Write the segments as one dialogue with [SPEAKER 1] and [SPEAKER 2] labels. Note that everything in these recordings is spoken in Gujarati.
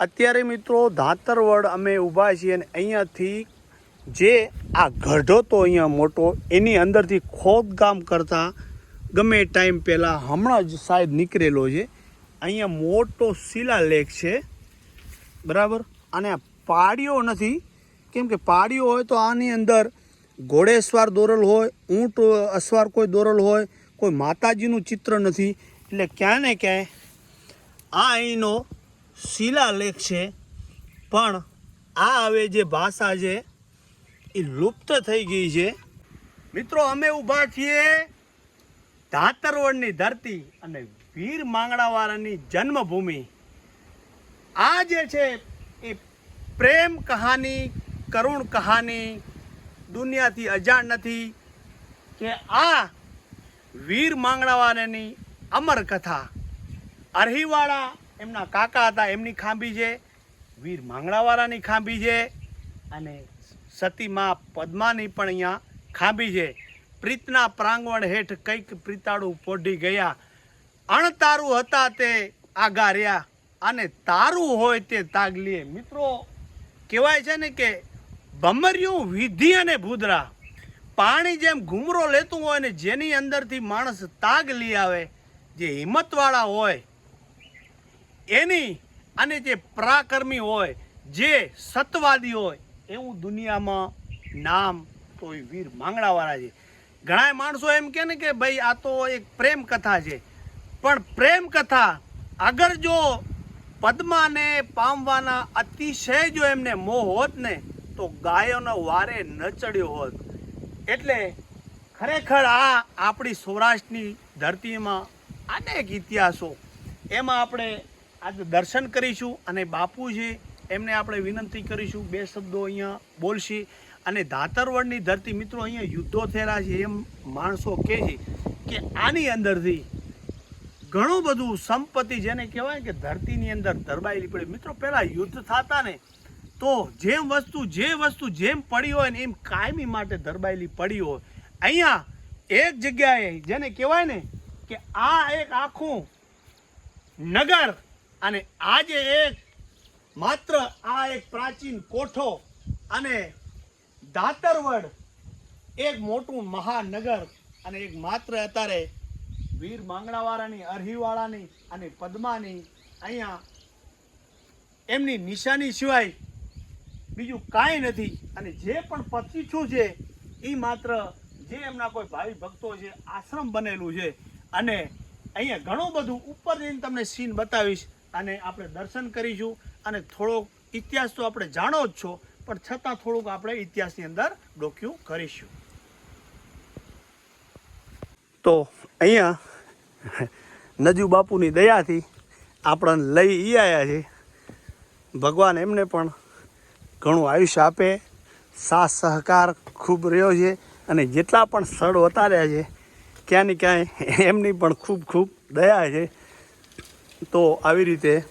[SPEAKER 1] અત્યારે મિત્રો ધાતરવડ અમે ઊભા છીએ અને અહીંયાથી જે આ ગઢો તો અહીંયા મોટો, એની અંદરથી ખોદકામ કરતાં ગમે ટાઈમ પહેલાં હમણાં જ સાહેબ નીકળેલો છે. અહીંયા મોટો શિલાલેખ છે. બરાબર? અને પાડીઓ નથી. કેમ કે પાડીઓ હોય તો આની અંદર ઘોડેસવાર દોરેલ હોય, ઊંટ અસવાર કોઈ દોરેલ હોય, કોઈ માતાજીનું ચિત્ર નથી. એટલે ક્યાં ને ક્યાંય આ અહીંનો શિલાલેખ છે. પણ આ હવે જે ભાષા છે, એ લુપ્ત થઈ ગઈ છે. મિત્રો, અમે ઊભા છીએ ધાતરવડની ધરતી અને વીર માંગડાવાળાની જન્મભૂમિ. આ જે છે, એ પ્રેમ કહાની, કરુણ કહાની, દુનિયાથી અજાણ નથી કે આ વીર માંગડાવાળાની અમર કથા. અરહીવાળા એમના કાકા હતા, એમની ખાંભી છે, વીર માંગડાવાળાની ખાંભી છે અને સતીમાં પદ્માની પણ અહીંયા ખાંભી છે. પ્રીતના પ્રાંગણ હેઠ કંઈક પ્રીતાળું પોઢી ગયા. અણતારું હતા તે આગા રહ્યા. અને તારું હોય તે તાગલીએ મિત્રો, કહેવાય છે ને કે ભમર્યું વિધિ અને ભૂદરા. પાણી જેમ ઘૂમરો લેતું હોય ને જેની અંદરથી માણસ તાગ લઈ આવે, જે હિંમતવાળા હોય એની અને જે પ્રાકર્મી હોય, જે સત્વાદી હોય, એવું દુનિયામાં નામ તો એ વીર માંગડાવાળા છે. ઘણા માણસો એમ કહે ને કે ભાઈ આ તો એક પ્રેમ કથા છે. પણ પ્રેમ કથા અગર જો પદ્માને પામવાના અતિશય જો એમને મોહ હોત ને, તો ગાયોનો વારે ન ચડ્યો હોત. એટલે ખરેખર આ આપણી સૌરાષ્ટ્રની ધરતીમાં અનેક ઇતિહાસો. એમાં આપણે આજે દર્શન કરીશું અને બાપુ છે, એમને આપણે વિનંતી કરીશું, બે શબ્દો અહીંયા બોલશી. અને ધાતરવડની ધરતી, મિત્રો, અહીંયા યુદ્ધો થયેલા છે, એમ માણસો કહે છે કે આની અંદરથી ઘણું બધું સંપત્તિ, જેને કહેવાય કે ધરતીની અંદર ધરબાયેલી પડી. મિત્રો, પહેલાં યુદ્ધ થતા ને, તો જેમ વસ્તુ, જે વસ્તુ જેમ પડી હોય ને, એમ કાયમી માટે ધરબાયેલી પડી હોય. અહીંયા એક જગ્યાએ, જેને કહેવાય ને, કે આ એક આખું નગર અને આજે એક માત્ર આ એક પ્રાચીન કોઠો અને દાતરવડ એક મોટું મહાનગર અને એક માત્ર અત્યારે વીર માંગણાવાળાની, અરહીવાળાની અને પદ્માની અહીંયા એમની નિશાની સિવાય બીજું કાંઈ નથી. અને જે પણ પચીછું છે એ માત્ર જે એમના કોઈ ભાવિ ભક્તો છે, આશ્રમ બનેલું છે. અને અહીંયા ઘણું બધું ઉપર જઈને તમને સીન બતાવીશ. અને આપણે દર્શન કરીશું અને થોડોક ઇતિહાસ તો આપણે જાણો જ છો, પણ છતાં થોડુંક આપણે ઇતિહાસની અંદર ડોક્યું કરીશું. તો અહીંયા નજુ બાપુની દયાથી આપણને લઈ ઈ આવ્યા છે. ભગવાન એમને પણ ઘણું આયુષ્ય આપે, સાથ સહકાર ખૂબ રહ્યો છે અને જેટલા પણ સ્થળ વતાર્યા છે ક્યાં ને ક્યાંય એમની પણ ખૂબ ખૂબ દયા છે. તો આવી રીતે.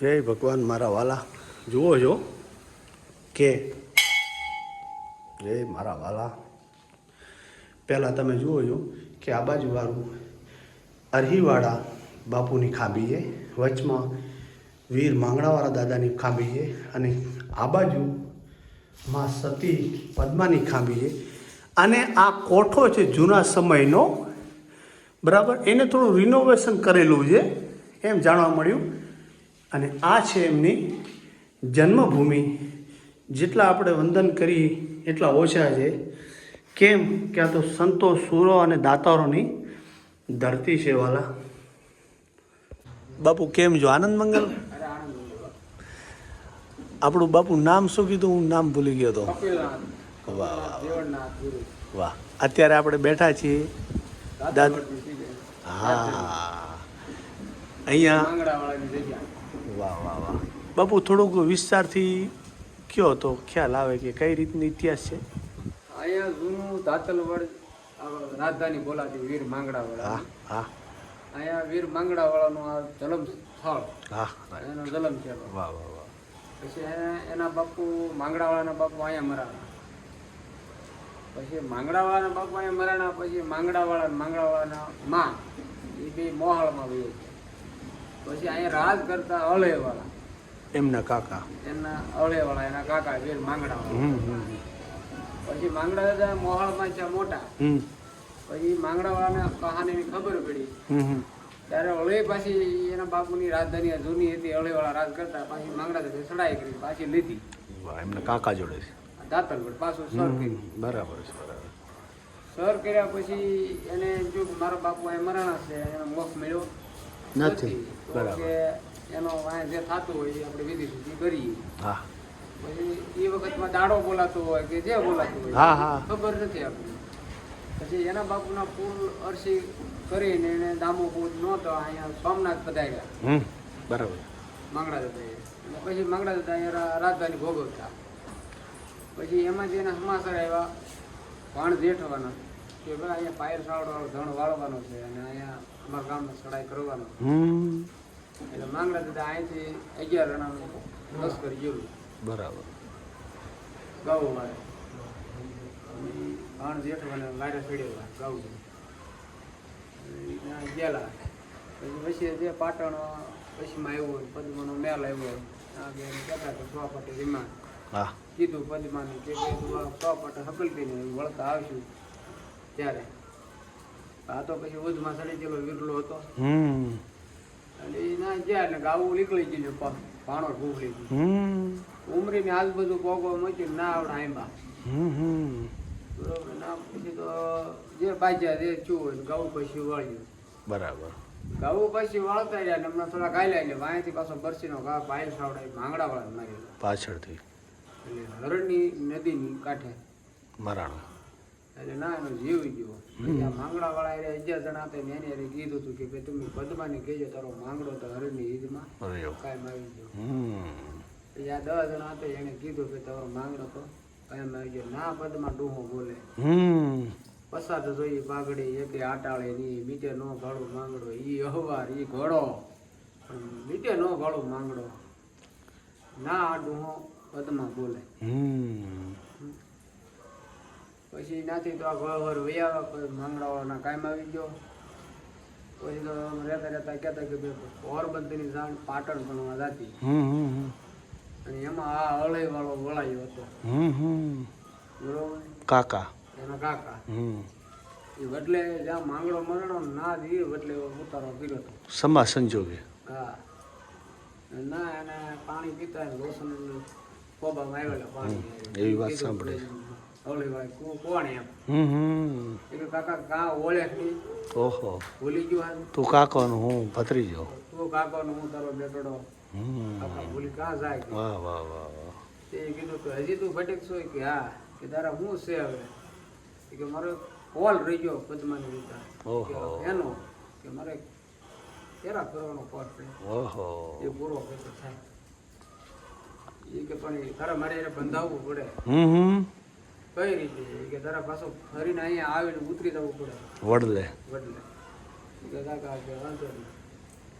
[SPEAKER 1] જય ભગવાન મારા વાલા. જુઓ છો કે જય મારા વાલા. પહેલાં તમે જુઓ છો કે આ બાજુવાળું અરહીવાળા બાપુની ખાંભી છે. વચમાં વીર માંગણાવાળા દાદાની ખાંભી છે અને આ બાજુ માં સતી પદ્માની ખાંભી છે. અને આ કોઠો છે જૂના સમયનો બરાબર? એને થોડું રિનોવેશન કરેલું છે એમ જાણવા મળ્યું. અને આ છે એમની જન્મભૂમિ. જેટલા આપણે વંદન કરી એટલા ઓછા છે. કેમ કે આ તો સંતો સુરો અને દાતારોની ધરતી છે વાલા. બાપુ કેમ જો આનંદ મંગલ? આપણું બાપુ નામ શું કીધું? હું નામ ભૂલી ગયો હતો વાહ વાહ વાહ. અત્યારે આપણે બેઠા છીએ. દાદા હા. અહીંયા વાહ વાહ વાહ. બાપુ થોડુંક વિસ્તારથી કયો તો ખ્યાલ આવે કે કઈ રીતનો ઇતિહાસ છે?
[SPEAKER 2] અહીંયા જૂનું ધાતલવડ રાજધાની બોલાતી વીર માંગડાવાળા
[SPEAKER 1] હા હા.
[SPEAKER 2] અહીંયા વીર માંગડાવાળાનું આ જન્મ સ્થળ.
[SPEAKER 1] હા.
[SPEAKER 2] એનો જન્મ છે
[SPEAKER 1] વાહ વાહ વાહ.
[SPEAKER 2] પછી એને- બાપુ માંગડાવાળાના બાપુ અહીંયા મરાણા. પછી માંગડાવાળાના બાપુ અહીંયા મરાણા પછી માંગડાવાળા માંગડાવાળાના માં. બે મોહાળમાં વયો પછી અહીંયા રાજ કરતા અળેવાળા.
[SPEAKER 1] એમના કાકા.
[SPEAKER 2] એમના અળેવાળા એના કાકા વીર
[SPEAKER 1] હમ
[SPEAKER 2] પછી માંગડા દાદા મોહાળમાં છે મોટા. પછી માંગડાવાળાને કહાનીની ખબર પડી. ત્યારે અળે પાછી એના બાપુની રાજધાની જૂની હતી અળેવાળા રાજ કરતા પાછી માંગડા દાદા ચડાઈ કરી પાછી લીધી.
[SPEAKER 1] એમના કાકા જોડે છે.
[SPEAKER 2] દાતરગઢ પાછું સર કર્યું
[SPEAKER 1] બરાબર છે બરાબર.
[SPEAKER 2] સર કર્યા પછી એને જો મારો બાપુ અહીં મરાણા છે એનો મોક્ષ મળ્યો
[SPEAKER 1] નથી. બરાબર.
[SPEAKER 2] કે એનો અહીંયા જે થતું હોય એ આપણે વિધિ સુધી કરીએ.
[SPEAKER 1] હા.
[SPEAKER 2] પછી એ વખતમાં દાડો બોલાતો હોય કે જે બોલાતું હોય
[SPEAKER 1] હા, હા.
[SPEAKER 2] ખબર નથી આપણને. પછી એના બાપુના પુલ અરસી કરીને એને દામો પૂજ નહોતો અહીંયા સોમનાથ પધાર્યા.
[SPEAKER 1] બરાબર.
[SPEAKER 2] માંગડા દાદા પછી માંગડા દાદા રાજધાની ભોગવતા. પછી એમાં એના સમાચાર આવ્યા ભાણ જેઠવાના કે ભાઈ અહીંયા પાયર સાવડો ધણ વાળવાનો છે અને અહીંયા અમારા ગામમાં ચડાઈ કરવાનો
[SPEAKER 1] હમ.
[SPEAKER 2] એટલે માંગડા દાદા અહીંથી અગિયાર જણાનું લશ્કર ગયેલું
[SPEAKER 1] બરાબર.
[SPEAKER 2] ગાઉ મારે. ભાણ જેઠવાને લારે ચડેલા ત્યાં ગયેલા. પછી પછી જે પાટણ પછીમાં આવ્યું પદ્મનો મેલ આવ્યો આ બે કહેતા કે સો પાટે
[SPEAKER 1] હા.
[SPEAKER 2] કીધું પદ્માને કે ભાઈ તું આ સો પાટે હકલતી ને વળતા આવશું ત્યારે. આ તો પછી ઉધમાં સડી ગયેલો વિરલો હતો.
[SPEAKER 1] હમ.
[SPEAKER 2] અને એ ના ગયા ને ગાવું નીકળી ગયું પગ ભાણો ભૂખલી ગયું. ઉમરીની આજુબાજુ પોગો મૂકી ના આવડે આંબા બરોબર ના પછી તો જે બાજ્યા જે ચૂ હોય ગાવું પછી વળ્યું.
[SPEAKER 1] બરાબર.
[SPEAKER 2] ગાવું પછી વળતા રહ્યા ને હમણાં થોડા ગાયલા એટલે વાંયથી પાછો બરસીનો ઘા પાયલ સાવડાય માંગડા વાળા મારી
[SPEAKER 1] પાછળથી.
[SPEAKER 2] એટલે હરણની નદીની કાંઠે.
[SPEAKER 1] મરાણું.
[SPEAKER 2] એટલે ના એનો જીવ ગયો. માંગડા વાળા એને અગિયાર જણા હતા એને એને કીધું હતું કે ભાઈ તમે પદ્માને કહેજો તારો માંગડો તો હરણની ઈદમાં કાયમ આવી ગયો. પછી આ દસ જણા હતા એને કીધું કે તમારો માંગડો તો કાયમ આવી ગયો. ના પદમાં ડૂહો બોલે.
[SPEAKER 1] હમ.
[SPEAKER 2] પસાદ જોઈ પાઘડી એકે આટાળે ની મીટે નો ભાડું માંગડો ઈ અહવાર ઈ ઘોડો. મીટે નો ભાડું માંગડો ના આ ડૂહો પદમાં બોલે. પછી નાથી તો આ ઘર વૈયા કોઈ માંગડાવાળાના કાયમ આવી ગયો. પછી તો રહેતા રહેતા કહેતા કે ભાઈ પોરબંદરની જાણ પાટણ ભણવા જાતી. અને એમાં આ અળઈ વાળો વળાયો હતો બરોબર?
[SPEAKER 1] કાકા.
[SPEAKER 2] એના કાકા.
[SPEAKER 1] હમ.
[SPEAKER 2] એ વડલે જ્યાં માંગડો મરણો ના જ એ ઉતારો કર્યો હતો.
[SPEAKER 1] સમા સંજોગે.
[SPEAKER 2] હા. ના એને પાણી પીતા લોસન કોબામાં આવેલા પાણી
[SPEAKER 1] એવી વાત સાંભળે
[SPEAKER 2] ઓલી કોણ એમ?
[SPEAKER 1] હમ
[SPEAKER 2] એટલે કાકા કા ઓળે
[SPEAKER 1] ઓહો.
[SPEAKER 2] ભૂલી ગયો
[SPEAKER 1] તું કાકાનું હું ભત્રીજો.
[SPEAKER 2] તું કાકો ને હું તારો બેટોડો.
[SPEAKER 1] હમ.
[SPEAKER 2] ભૂલી કા જાય
[SPEAKER 1] વાહ વાહ વાહ વાહ.
[SPEAKER 2] તે કીધું કે હજી તું ભટેક છો? કે હા. કે તારા હું છે હવે? કે મારો કોલ રહી ગયો પદ્માની રીતા એનો? કે મારે કેરા કરવાનો કોલ છે.
[SPEAKER 1] ઓહો.
[SPEAKER 2] એ પૂરો થાય. એ કે પણ તારા મારે એને બંધાવવું પડે.
[SPEAKER 1] હમ હમ.
[SPEAKER 2] કઈ રીતે? કે તારા પાછો ફરીને અહીંયા આવીને ઉતરી જવું પડે.
[SPEAKER 1] વડલે.
[SPEAKER 2] એ કે કાકા કે વાંધો નહીં.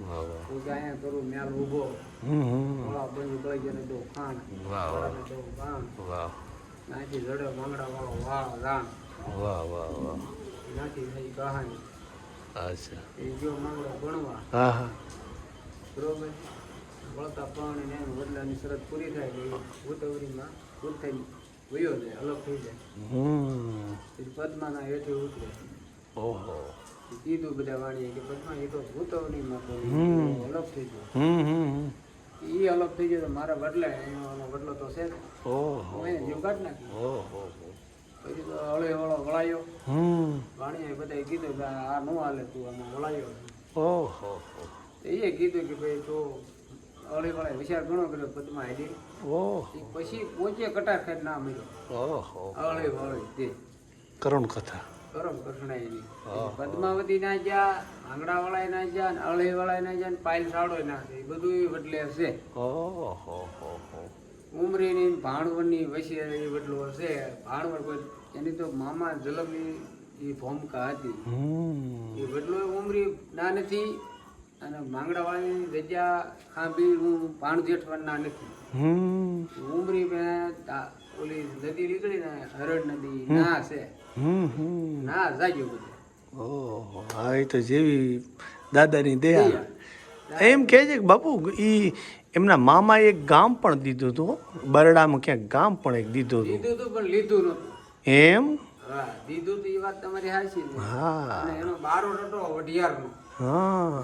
[SPEAKER 1] વાહ વાહ.
[SPEAKER 2] તું અહીંયા કરું મેલ ઊભો.
[SPEAKER 1] હમ હમ.
[SPEAKER 2] મોળા બંધ બળી ગયા દો ખાણ.
[SPEAKER 1] વાહ વાહ.
[SPEAKER 2] દો ખાણ.
[SPEAKER 1] વાહ.
[SPEAKER 2] નાખી જડે માંગડા વાળો વાળ રાણ.
[SPEAKER 1] વાહ વાહ વાહ.
[SPEAKER 2] નાખી થઈ કહાની
[SPEAKER 1] અચ્છા.
[SPEAKER 2] એ ગયો માંગડો ભણવા
[SPEAKER 1] હા હા.
[SPEAKER 2] બરોબર? વળતા પણ ને એમ વડલાની શરત પૂરી થાય એટલે ઉતવરીમાં થઈ વયો જાય અલગ થઈ જાય.
[SPEAKER 1] હમ.
[SPEAKER 2] પછી પદ્માના હેઠે ઉતરે.
[SPEAKER 1] ઓહો.
[SPEAKER 2] કીધું બધા વાણીએ કે પદ્મા એ તો ભૂતવણીમાં તો અલગ થઈ ગયો.
[SPEAKER 1] હમ હમ
[SPEAKER 2] એ અલગ થઈ ગયો તો મારા બદલે એનો બદલો તો છે હું એને જીવ કાઢી નાખી પછી તો હળે હળો વળાયો વાણીએ બધાએ કીધું કે આ નો હાલે તું આમાં વળાયો.
[SPEAKER 1] ઓહો
[SPEAKER 2] એ કીધું કે ભાઈ તો હળે વળાય વિચાર ઘણો કર્યો પદ્મા હેડી
[SPEAKER 1] ઓહો
[SPEAKER 2] પછી પોચે કટાર ખાઈ ના મળ્યો.
[SPEAKER 1] ઓહો.
[SPEAKER 2] હળે વળે તે.
[SPEAKER 1] કરુણ કથા. કરમની
[SPEAKER 2] પદ્માવતી ના ગયા આંગણા વાળાય ના ગયા ને અળે ના ગયા ને પાયલ સાડો ના એ બધું વડલે છે
[SPEAKER 1] ઓહો હો હો.
[SPEAKER 2] ઉમરીની ને વસી એ વડલો હશે. ભાણવર કોઈ એની તો મામા જલમની એ ભૂમિકા હતી. એ વડલો ઉમરી ના નથી. અને માંગડાવાળાની જગ્યા ખાંભી હું ભાણ જેઠવાન નથી.
[SPEAKER 1] હમ.
[SPEAKER 2] ઉમરી મેં ઓલી નદી નીકળી ને હરડ નદી ના છે. ના જાગ્યો બધું.
[SPEAKER 1] ઓહો હા એ તો જેવી દાદાની દયા. એમ કહે છે કે બાપુ એ એમના મામાએ એક ગામ પણ દીધું હતું બરડામાં ક્યાંક ગામ પણ એક દીધું હતું.
[SPEAKER 2] દીધું હતું પણ લીધું નતું
[SPEAKER 1] એમ?
[SPEAKER 2] હા દીધું તો એ વાત તમારી સાચી છે.
[SPEAKER 1] હા.
[SPEAKER 2] એનો બારો ટટો વઢિયારનો.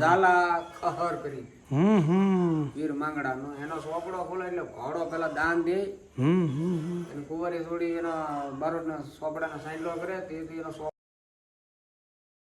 [SPEAKER 2] ઝાલા ખહર કરી.
[SPEAKER 1] હમ હમ.
[SPEAKER 2] વીર માંગડાનો. એનો સોપડો ખોલે એટલે ઘોડો પેલા દાન દે.
[SPEAKER 1] હમ હમ
[SPEAKER 2] એને કુંવરી છોડી એના બારોટના સોપડાના સાંડલો કરે તેથી એનો